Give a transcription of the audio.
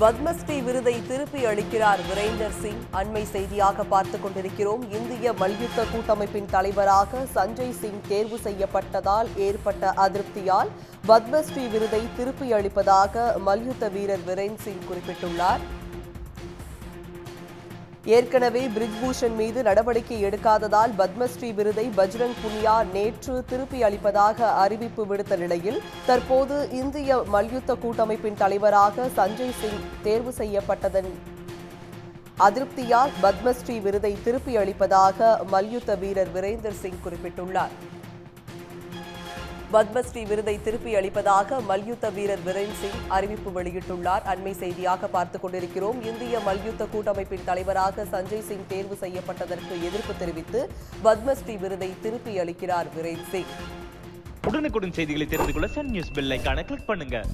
பத்மஸ்ரீ விருதை திருப்பி அளிக்கிறார் விரேந்தர் சிங். அண்மை செய்தியாக பார்த்துக் கொண்டிருக்கிறோம். இந்திய மல்யுத்த கூட்டமைப்பின் தலைவராக சஞ்சய் சிங் தேர்வு செய்யப்பட்டதால் ஏற்பட்ட அதிருப்தியால் பத்மஸ்ரீ விருதை திருப்பி அளிப்பதாக மல்யுத்த வீரர் விரேந்த் சிங் குறிப்பிட்டுள்ளார். ஏற்கனவே பிரிஜ்பூஷன் மீது நடவடிக்கை எடுக்காததால் பத்மஸ்ரீ விருதை பஜ்ரங் புனியா நேற்று திருப்பி அளிப்பதாக அறிவிப்பு விடுத்த நிலையில் தற்போது இந்திய மல்யுத்த கூட்டமைப்பின் தலைவராக சஞ்சய் சிங் தேர்வு செய்யப்பட்டதன் அதிருப்தியால் பத்மஸ்ரீ விருதை திருப்பி அளிப்பதாக மல்யுத்த வீரர் வீரேந்தர் சிங் குறிப்பிட்டுள்ளார். பத்மஸ்ரீ விருதை திருப்பி அளிப்பதாக மல்யுத்த வீரர் விரேன் சிங் அறிவிப்பு வெளியிட்டுள்ளார். அண்மை செய்தியாக பார்த்துக் கொண்டிருக்கிறோம். இந்திய மல்யுத்த கூட்டமைப்பின் தலைவராக சஞ்சய் சிங் தேர்வு செய்யப்பட்டதற்கு எதிர்ப்பு தெரிவித்து பத்மஸ்ரீ விருதை திருப்பி அளிக்கிறார் விரேன் சிங். உடனுக்குடன் செய்திகளை தெரிந்து கொள்ள சன் நியூஸ் பெல் கிளிக் பண்ணுங்க.